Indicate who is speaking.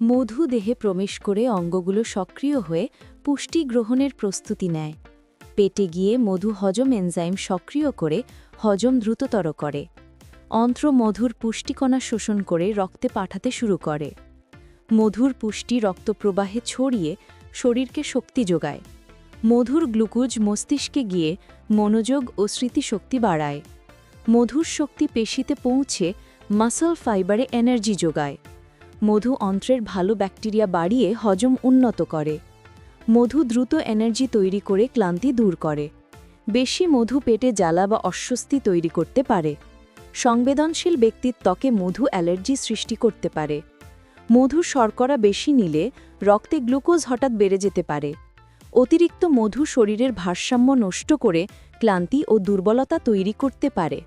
Speaker 1: মধু দেহে প্রবেশ করে অঙ্গগুলো সক্রিয় হয়ে পুষ্টি গ্রহণের প্রস্তুতি নেয়। পেটে গিয়ে মধু হজম এনজাইম সক্রিয় করে হজম দ্রুততর করে। অন্ত্র মধুর পুষ্টিকণা শোষণ করে রক্তে পাঠাতে শুরু করে। মধুর পুষ্টি রক্তপ্রবাহে ছড়িয়ে শরীরকে শক্তি যোগায়। মধুর গ্লুকোজ মস্তিষ্কে গিয়ে মনোযোগ ও স্মৃতিশক্তি বাড়ায়। মধুর শক্তি পেশিতে পৌঁছে মাসল ফাইবারে এনার্জি যোগায়। মধু অন্ত্রের ভালো ব্যাকটেরিয়া বাড়িয়ে হজম উন্নত করে। মধু দ্রুত এনার্জি তৈরি করে ক্লান্তি দূর করে। বেশি মধু পেটে জ্বালা বা অস্বস্তি তৈরি করতে পারে। সংবেদনশীল ব্যক্তির ত্বকে মধু অ্যালার্জি সৃষ্টি করতে পারে। মধু শর্করা বেশি নিলে রক্তে গ্লুকোজ হঠাৎ বেড়ে যেতে পারে। অতিরিক্ত মধু শরীরের ভারসাম্য নষ্ট করে ক্লান্তি ও দুর্বলতা তৈরি করতে পারে।